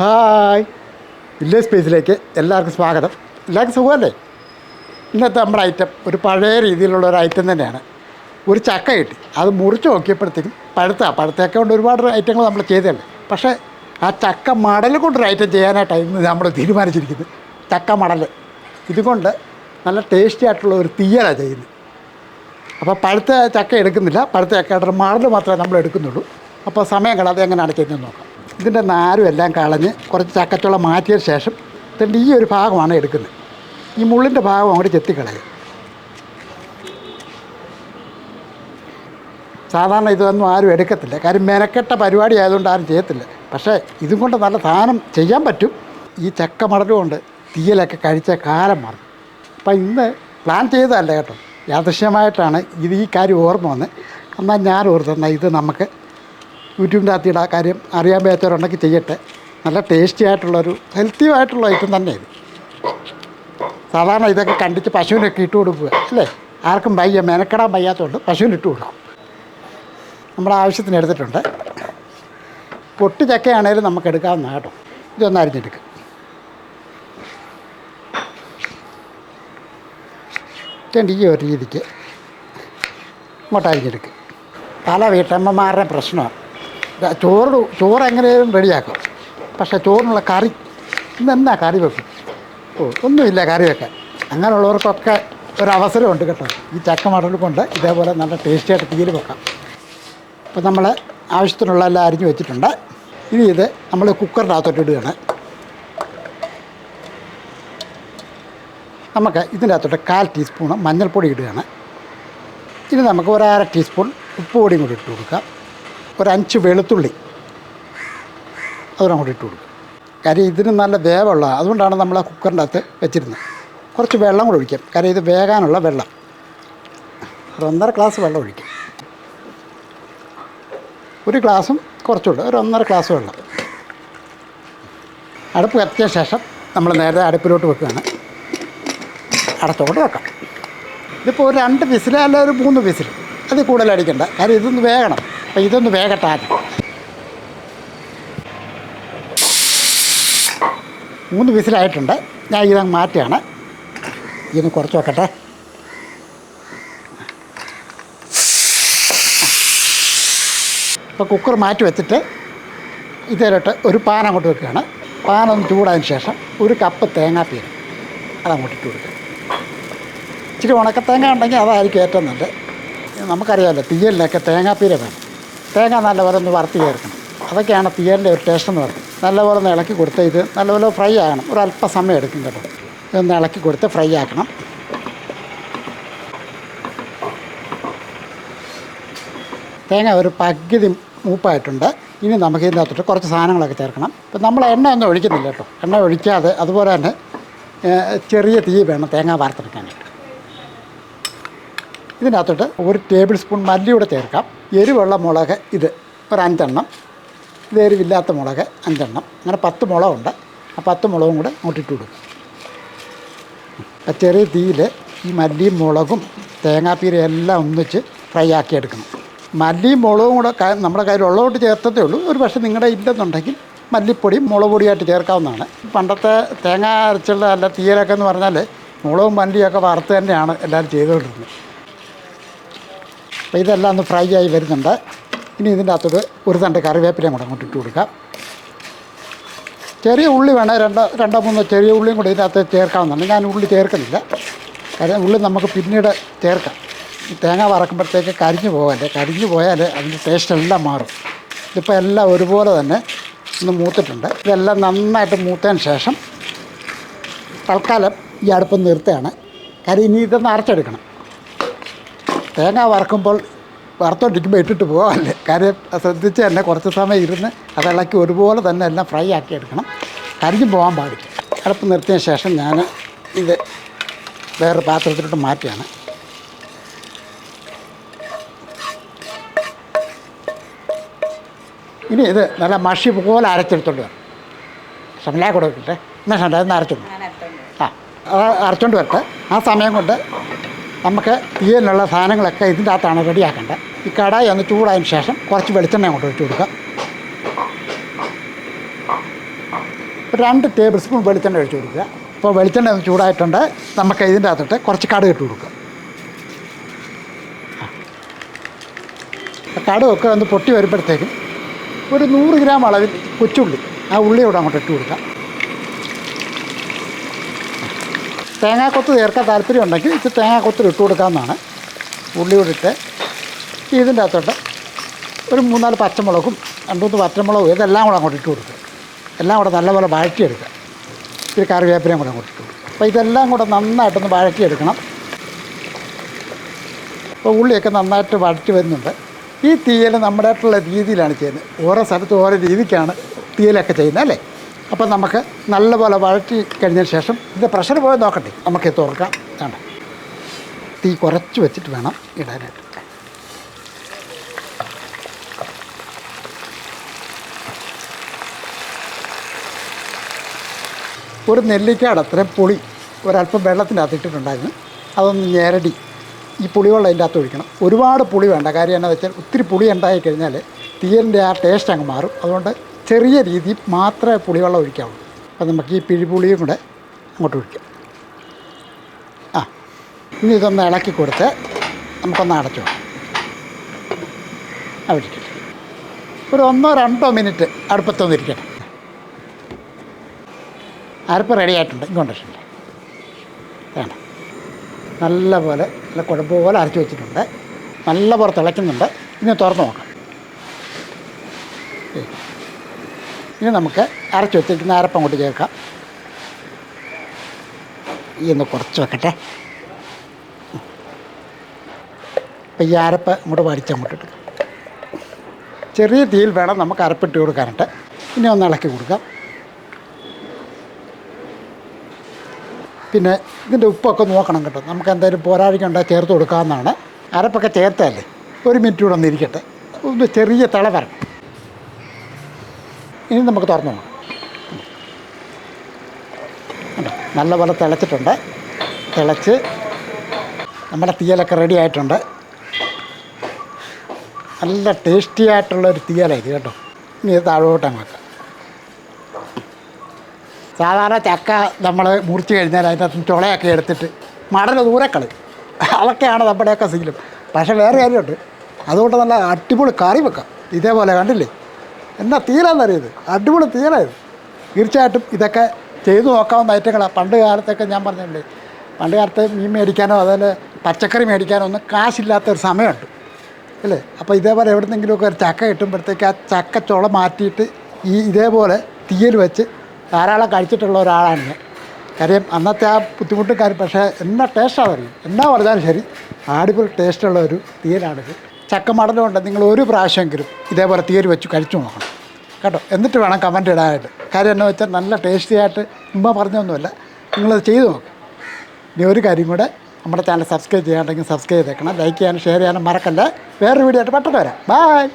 Hi. Village സ്പേസിലേക്ക് എല്ലാവർക്കും സ്വാഗതം. എല്ലാവർക്കും സുഖമല്ലേ? ഇന്നത്തെ നമ്മുടെ ഐറ്റം ഒരു പഴയ രീതിയിലുള്ള ഒരു ഐറ്റം തന്നെയാണ്. ഒരു ചക്ക കിട്ടി. അത് മുറിച്ച് നോക്കിയപ്പോഴത്തേക്കും പഴുത്ത പഴുത്തൊക്കെ കൊണ്ട് ഒരുപാട് ഐറ്റങ്ങൾ നമ്മൾ ചെയ്തതല്ലേ? പക്ഷേ ആ ചക്ക മടൽ കൊണ്ടൊരു ഐറ്റം ചെയ്യാനായിട്ടാണ് ഇന്ന് നമ്മൾ തീരുമാനിച്ചിരിക്കുന്നത്. ചക്ക മടൽ. ഇതുകൊണ്ട് നല്ല ടേസ്റ്റി ആയിട്ടുള്ള ഒരു തീയലാണ് ചെയ്യുന്നത്. അപ്പോൾ പഴുത്ത ചക്ക എടുക്കുന്നില്ല. പഴുത്ത ചക്കയുടെ മടൽ മാത്രമേ നമ്മൾ എടുക്കുന്നുള്ളൂ. അപ്പോൾ സമയം കളാതെ എങ്ങനെയാണ് ചെയ്യുന്നത് നോക്കാം. ഇതിന്റെ നാരും എല്ലാം കളഞ്ഞ് കുറച്ച് ചക്കച്ചുള മാറ്റിയ ശേഷം ഇതിന്റെ ഈ ഒരു ഭാഗമാണ് എടുക്കുന്നത്. ഈ മുള്ളിന്റെ ഭാഗം അങ്ങോട്ട് ചെത്തിക്കളയും. സാധാരണ ഇതൊന്നും ആരും എടുക്കത്തില്ല. കാര്യം മെനക്കെട്ട പരിപാടി ആയതുകൊണ്ട് ആരും ചെയ്യത്തില്ല. പക്ഷേ ഇതും കൊണ്ട് നല്ല സാധനം ചെയ്യാൻ പറ്റും. ഈ ചക്ക മടലുകൊണ്ട് തീയലൊക്കെ കഴിച്ച കാലം മാറും. അപ്പം ഇന്ന് പ്ലാൻ ചെയ്തതല്ല കേട്ടോ. യാദൃശ്യമായിട്ടാണ് ഇത് ഈ കാര്യം ഓർമ്മ വന്ന് എന്നാൽ ഞാൻ ഓർത്തെന്നാൽ ഇത് നമുക്ക് യൂട്യൂബിന്റെ അകത്ത് ആ കാര്യം അറിയാൻ പറ്റാത്തവരുണ്ടെങ്കിൽ ചെയ്യട്ടെ. നല്ല ടേസ്റ്റി ആയിട്ടുള്ളൊരു ഹെൽത്തി ആയിട്ടുള്ള ഐറ്റം തന്നെ ഇത്. സാധാരണ ഇതൊക്കെ കണ്ടിച്ച് പശുവിനൊക്കെ ഇട്ട് കൊടുക്കുക അല്ലേ? ആർക്കും വയ്യ മെനക്കെടാൻ വയ്യാത്തതുകൊണ്ട് പശുവിന് ഇട്ട് കൊടുക്കും. നമ്മുടെ ആവശ്യത്തിന് എടുത്തിട്ടുണ്ട്. പൊട്ടി ചക്കയാണേലും നമുക്ക് എടുക്കാവുന്ന കേട്ടോ. ഇതൊന്ന് അരിഞ്ഞെടുക്കുക ഈ ഒരു രീതിക്ക്. ഇങ്ങോട്ട് പല വീട്ടമ്മമാരുടെ പ്രശ്നമാണ്. ചോറ് ചോറ് എങ്ങനെയും റെഡിയാക്കും. പക്ഷേ ചോറിനുള്ള കറി ഇന്ന് എന്നാ കറി വെക്കും? ഓ ഒന്നുമില്ല കറി വെക്കാൻ. അങ്ങനെയുള്ളവർക്കൊക്കെ ഒരു കേട്ടോ. ഈ ചക്ക മടൽ കൊണ്ട് ഇതേപോലെ നല്ല ടേസ്റ്റിയായിട്ട് തീയിൽ വെക്കാം. അപ്പോൾ നമ്മൾ ആവശ്യത്തിനുള്ള എല്ലാം അരിഞ്ഞ് വെച്ചിട്ടുണ്ട്. ഇനി ഇത് നമ്മൾ കുക്കറിന്റെ അകത്തോട്ട് ഇടുകയാണ്. നമുക്ക് ഇതിന്റെ അകത്തോട്ട് കാൽ ടീസ്പൂൺ മഞ്ഞൾപ്പൊടി ഇടുകയാണ്. ഇനി നമുക്ക് ഒരു അര ടീസ്പൂൺ ഉപ്പ് പൊടിയും കൂടി ഇട്ട് കൊടുക്കാം. ഒരു അഞ്ച് വെളുത്തുള്ളി അതിനങ്ങോട്ട് ഇട്ട് കൊടുക്കും. കാര്യം ഇതിന് നല്ല വേവുള്ള അതുകൊണ്ടാണ് നമ്മൾ ആ കുക്കറിന്റെ അകത്ത് വെച്ചിരുന്നത്. കുറച്ച് വെള്ളം കൂടെ ഒഴിക്കാം. കാര്യം ഇത് വേകാനുള്ള വെള്ളം. ഒരു ഒന്നര ഗ്ലാസ് വെള്ളം ഒഴിക്കും. ഒരു ഗ്ലാസും കുറച്ചുകൂടെ ഒരു ഒന്നര ഗ്ലാസ് വെള്ളം. അടുപ്പ് കത്തിയ ശേഷം നമ്മൾ നേരെ അടുപ്പിലോട്ട് വെക്കുകയാണ്. അടച്ചോട്ട് വെക്കാം. ഇതിപ്പോൾ ഒരു രണ്ട് വിസിൽ ഒരു മൂന്ന് വിസിൽ. അതിൽ കൂടുതൽ അടിക്കണ്ട. കാര്യം ഇതൊന്ന് വേകണം. അപ്പോൾ ഇതൊന്ന് വേഗട്ടാൽ മൂന്ന് വിസിലായിട്ടുണ്ട്. ഞാൻ ഇതങ്ങ് മാറ്റുകയാണ്. ഇതൊന്ന് കുറച്ച് വെക്കട്ടെ. അപ്പോൾ കുക്കർ മാറ്റി വെച്ചിട്ട് ഇതിലോട്ട് ഒരു പാൻ അങ്ങോട്ട് വെക്കുകയാണ്. പാൻ ഒന്ന് ചൂടായതിന് ശേഷം ഒരു കപ്പ് തേങ്ങാപ്പീര് അതങ്ങോട്ട് ഇട്ട് കൊടുക്കുക ഇച്ചിരി ഉണക്കത്തേങ്ങ ഉണ്ടെങ്കിൽ അതായിരിക്കും ഏറ്റവും നല്ലത്. നമുക്കറിയാമല്ലോ തീയലിനൊക്കെ തേങ്ങാപ്പീര വേണം. തേങ്ങ നല്ലപോലെ ഒന്ന് വറുത്ത് ചേർക്കണം അതൊക്കെയാണ് തീയലിന്റെ ഒരു ടേസ്റ്റ് എന്ന് പറയുന്നത്. നല്ലപോലെ ഒന്ന് ഇളക്കി കൊടുത്ത് ഇത് നല്ലപോലെ ഫ്രൈ ആകണം. ഒരു അല്പ സമയം എടുക്കും കേട്ടോ. ഇതൊന്ന് ഇളക്കി കൊടുത്ത് ഫ്രൈ ആക്കണം. തേങ്ങ ഒരു പകുതി മൂപ്പായിട്ടുണ്ട്. ഇനി നമുക്ക് ഇതിനകത്തോട്ട് കുറച്ച് സാധനങ്ങളൊക്കെ ചേർക്കണം. ഇപ്പം നമ്മൾ എണ്ണ ഒന്നും ഒഴിക്കുന്നില്ല കേട്ടോ. എണ്ണ ഒഴിക്കാതെ അതുപോലെ തന്നെ ചെറിയ തീ വേണം തേങ്ങ വറുത്തെടുക്കാനായിട്ട്. ഇതിനകത്തോട്ട് ഒരു ടേബിൾ സ്പൂൺ മല്ലിയൂടെ ചേർക്കാം. എരിവുള്ള മുളക് ഇത് ഒരു അഞ്ചെണ്ണം. ഇത് എരിവില്ലാത്ത മുളക് അഞ്ചെണ്ണം. അങ്ങനെ പത്ത് മുളകുണ്ട്. ആ പത്ത് മുളകും കൂടെ അങ്ങോട്ടിട്ട് കൊടുക്കും. ചെറിയ തീയിൽ ഈ മല്ലിയും മുളകും തേങ്ങാപ്പീരും എല്ലാം ഒന്നിച്ച് ഫ്രൈ ആക്കി എടുക്കണം. മല്ലിയും മുളകും കൂടെ നമ്മുടെ കയ്യിൽ ഉള്ളതുകൊണ്ട് ചേർത്തതേ ഉള്ളൂ. ഒരു പക്ഷേ നിങ്ങളുടെ ഇല്ലെന്നുണ്ടെങ്കിൽ മല്ലിപ്പൊടിയും മുളക് പൊടിയായിട്ട് ചേർക്കാവുന്നതാണ്. പണ്ടത്തെ തേങ്ങ അരച്ചുള്ള അല്ല തീയലൊക്കെ എന്ന് പറഞ്ഞാൽ മുളകും മല്ലിയൊക്കെ വറുത്ത് തന്നെയാണ് എല്ലാവരും ചെയ്തുകൊണ്ടിരുന്നത്. അപ്പോൾ ഇതെല്ലാം ഒന്ന് ഫ്രൈ ആയി വരുന്നുണ്ട്. ഇനി ഇതിന്റെ അകത്തോട്ട് ഒരു തണ്ട് കറിവേപ്പിലയും കൂടെ അങ്ങോട്ട് ഇട്ട് കൊടുക്കാം. ചെറിയ ഉള്ളി വേണം രണ്ടോ രണ്ടോ മൂന്നോ ചെറിയ ഉള്ളിയും കൂടി ഇതിനകത്ത് ചേർക്കാവുന്നതാണ്. ഞാൻ ഉള്ളി ചേർക്കുന്നില്ല. കാര്യം ഉള്ളി നമുക്ക് പിന്നീട് ചേർക്കാം. തേങ്ങ വറക്കുമ്പോഴത്തേക്ക് കരിഞ്ഞു പോകല്ലേ കരിഞ്ഞു പോയാൽ അതിന്റെ ടേസ്റ്റ് എല്ലാം മാറും. ഇതിപ്പോൾ എല്ലാം ഒരുപോലെ തന്നെ ഒന്ന് മൂത്തിട്ടുണ്ട്. ഇതെല്ലാം നന്നായിട്ട് മൂത്തതിന് ശേഷം തൽക്കാലം ഈ അടുപ്പം നിർത്തുകയാണ്. കാര്യം ഇനി ഇതൊന്ന് അരച്ചെടുക്കണം. തേങ്ങ വറക്കുമ്പോൾ വറുത്തോണ്ടിരിക്കുമ്പോൾ ഇട്ടിട്ട് പോകാമല്ലേ കാര്യം ശ്രദ്ധിച്ച് തന്നെ കുറച്ച് സമയം ഇരുന്ന് അത് ഇളക്കി ഒരുപോലെ തന്നെ എല്ലാം ഫ്രൈ ആക്കി എടുക്കണം. കരിഞ്ഞു പോകാൻ പാടില്ല. അടുപ്പ് നിർത്തിയ ശേഷം ഞാൻ ഇത് വേറെ പാത്രത്തിലോട്ട് മാറ്റിയാണ് ഇനി ഇത് നല്ല മഷി പോലെ അരച്ചെടുത്തോണ്ട് വരണം. ഷമല കൊടുക്കട്ടെ എന്നാ ഷണ്ട ഒന്ന് അരച്ചോണ്ട് ആ അത് അരച്ചോണ്ട് വരട്ടെ. ആ സമയം കൊണ്ട് നമുക്ക് തീയലിനുള്ള സാധനങ്ങളൊക്കെ ഇതിന്റെ അകത്താണ് റെഡിയാക്കേണ്ടത്. ഈ കടായി ഒന്ന് ചൂടായതിന് ശേഷം കുറച്ച് വെളിച്ചെണ്ണ അങ്ങോട്ട് ഒഴിച്ചു കൊടുക്കുക. രണ്ട് ടേബിൾ സ്പൂൺ വെളിച്ചെണ്ണ ഒഴിച്ചു കൊടുക്കുക. അപ്പോൾ വെളിച്ചെണ്ണ ഒന്ന് ചൂടായിട്ടുണ്ട്. നമുക്ക് ഇതിന്റെ അകത്തോട്ട് കുറച്ച് കടുക് ഇട്ട് കൊടുക്കുക. കടുവൊക്കെ കടുകൊക്കെ ഒന്ന് പൊട്ടി വരുമ്പോഴത്തേക്കും ഒരു നൂറ് ഗ്രാം അളവിൽ കൊച്ചുള്ളി ആ ഉള്ളി അങ്ങോട്ട് ഇട്ട് കൊടുക്കാം തേങ്ങാക്കൊത്ത് ചേർക്കാൻ താല്പര്യം ഉണ്ടെങ്കിൽ ഇത് തേങ്ങാക്കൊത്തിൽ ഇട്ട് കൊടുക്കാമെന്നാണ് ഉള്ളി ഇട്ട് ഇതിന്റെ അകത്തോട്ട് ഒരു മൂന്നാൽ പച്ചമുളകും രണ്ടുമൂന്ന് പച്ചമുളകും ഇതെല്ലാം കൂടെ അങ്ങോട്ട് ഇട്ട് കൊടുക്കുക. എല്ലാം കൂടെ നല്ലപോലെ വഴറ്റിയെടുക്കുക. ഇത്തിരി കറിവേപ്പിലയും കൂടെ അങ്ങോട്ട് ഇട്ട് കൊടുക്കുക. അപ്പോൾ ഇതെല്ലാം കൂടെ നന്നായിട്ടൊന്ന് വഴറ്റിയെടുക്കണം. അപ്പോൾ ഉള്ളിയൊക്കെ നന്നായിട്ട് വഴറ്റി വരുന്നുണ്ട്. ഈ തീയൽ നമ്മുടേതായിട്ടുള്ള രീതിയിലാണ് ചെയ്യുന്നത്. ഓരോ സ്ഥലത്തും ഓരോ രീതിക്കാണ് തീയലൊക്കെ ചെയ്യുന്നത് അല്ലേ? അപ്പോൾ നമുക്ക് നല്ലപോലെ വഴറ്റി കഴിഞ്ഞതിന് ശേഷം ഇതിന്റെ പ്രഷർ പോയി നോക്കട്ടെ. നമുക്ക് തുറക്കാം. വേണ്ട തീ കുറച്ച് വെച്ചിട്ട് വേണം ഇടാനായിട്ട്. ഒരു നെല്ലിക്കയുടെ അത്രയും പുളി ഒരല്പം വെള്ളത്തിന്റെ അകത്ത് ഇട്ടിട്ടുണ്ടായിരുന്നു. അതൊന്ന് ഞെരടി. ഈ പുളിവെള്ളം അതിന്റെ അകത്ത് ഒഴിക്കണം. ഒരുപാട് പുളി വേണ്ട. കാര്യം എന്നാ വെച്ചാൽ ഒത്തിരി പുളി ഉണ്ടായി കഴിഞ്ഞാൽ തീയലിന്റെ ആ ടേസ്റ്റ് അങ്ങ് മാറും. അതുകൊണ്ട് ചെറിയ രീതിയിൽ മാത്രമേ പുളിവെള്ളം ഒഴിക്കാവുള്ളൂ അപ്പം നമുക്ക് ഈ പിഴിപുളിയും കൂടെ അങ്ങോട്ട് ഒഴിക്കാം. ആ ഇനി ഇതൊന്ന് ഇളക്കി കൊടുത്ത് നമുക്കൊന്ന് അടച്ചു അവിടെ ഒരു ഒന്നോ രണ്ടോ മിനിറ്റ് അടുപ്പത്തൊന്ന് ഇരിക്കട്ടെ. അരപ്പ് റെഡി ആയിട്ടുണ്ട്. ഇങ്ങോട്ടിട്ടുണ്ട് വേണം നല്ല പോലെ നല്ല കുഴമ്പ് പോലെ അരച്ച് വെച്ചിട്ടുണ്ട്. നല്ല പോലെ തിളയ്ക്കുന്നുണ്ട്. ഇനി തുറന്ന് നോക്കാം. ഇനി നമുക്ക് അരച്ച് വെച്ചിരിക്കുന്ന അരപ്പം അങ്ങോട്ട് ചേർക്കാം. ഈ ഒന്ന് കുറച്ച് വെക്കട്ടെ. അപ്പം ഈ അരപ്പ് അങ്ങോട്ട് വടിച്ചങ്ങോട്ട് ചെറിയ തീയിൽ വേണം നമുക്ക് അരപ്പിട്ട് കൊടുക്കാനായിട്ട്. ഇനി ഒന്ന് ഇളക്കി കൊടുക്കാം. പിന്നെ ഇതിന്റെ ഉപ്പൊക്കെ നോക്കണം കേട്ടോ. നമുക്ക് എന്തായാലും പോരാഴിക്കുണ്ടെങ്കിൽ ചേർത്ത് കൊടുക്കാമെന്നാണ് അരപ്പൊക്കെ ചേർത്തല്ലേ ഒരു മിനിറ്റ് കൂടെ ഒന്ന് ഇരിക്കട്ടെ. ഒന്ന് ചെറിയ തിള വരണം ഇനി നമുക്ക് തുറന്നു? നല്ലപോലെ തിളച്ചിട്ടുണ്ട്. തിളച്ച് നമ്മുടെ തീയലൊക്കെ റെഡി ആയിട്ടുണ്ട്. നല്ല ടേസ്റ്റി ആയിട്ടുള്ള ഒരു തീയലായിരിക്കും കേട്ടോ. ഇനി ഇത് താഴോട്ട് സാധാരണ ചക്ക നമ്മൾ മുറിച്ച് കഴിഞ്ഞാൽ അതിനകത്ത് ചുളയൊക്കെ എടുത്തിട്ട് മടൽ ദൂരെ കളി അതൊക്കെയാണ് നമ്മുടെയൊക്കെ ശീലം. പക്ഷേ വേറെ കാര്യമുണ്ട്. അതുകൊണ്ട് നല്ല അടിപൊളി കറി വെക്കാം. ഇതേപോലെ കണ്ടില്ലേ? എന്നാ തീരാന്നറിയത്? അടിപൊളി തീരായത്. തീർച്ചയായിട്ടും ഇതൊക്കെ ചെയ്തു നോക്കാവുന്ന ഐറ്റങ്ങളാണ് പണ്ട് കാലത്തൊക്കെ ഞാൻ പറഞ്ഞിട്ടുണ്ട് പണ്ട് കാലത്ത് മീൻ മേടിക്കാനോ അതുപോലെ പച്ചക്കറി മേടിക്കാനോ ഒന്നും കാശില്ലാത്ത ഒരു സമയമുണ്ട്. അല്ലേ? അപ്പോൾ ഇതേപോലെ എവിടുന്നെങ്കിലുമൊക്കെ ഒരു ചക്ക കിട്ടുമ്പോഴത്തേക്ക് ആ ചക്ക ചുള മാറ്റിയിട്ട് ഈ ഇതേപോലെ തീയൽ വെച്ച് ധാരാളം കഴിച്ചിട്ടുള്ള ഒരാളാണ് ഞാൻ. കാര്യം അന്നത്തെ ആ ബുദ്ധിമുട്ടും കാര്യം പക്ഷേ എന്നാ ടേസ്റ്റാണ് അറിയും എന്നാ പറഞ്ഞാലും ശരി. ആടിപൊളി ടേസ്റ്റുള്ള ഒരു തീയലാണിത്. ചക്ക മടലുണ്ട്. നിങ്ങൾ ഒരു പ്രാവശ്യമെങ്കിലും ഇതേപോലെ തീയരി വെച്ച് കഴിച്ചു നോക്കണം. കേട്ടോ? എന്നിട്ട് വേണം കമന്റ് ഇടാനായിട്ട്. കാര്യം എന്നു വെച്ചാൽ നല്ല ടേസ്റ്റി ആയിട്ട് ഉമ്മ പറഞ്ഞൊന്നുമല്ല നിങ്ങളത് ചെയ്തു നോക്കും. ഇനി ഒരു കാര്യം കൂടെ നമ്മുടെ ചാനൽ സബ്സ്ക്രൈബ് ചെയ്യാണ്ടെങ്കിൽ സബ്സ്ക്രൈബ് ചെയ്തേക്കണം. ലൈക്ക് ചെയ്യാനും ഷെയർ ചെയ്യാനും മറക്കല്ലേ. വേറൊരു വീഡിയോ ആയിട്ട് പെട്ടെന്ന് വരാം. ബൈ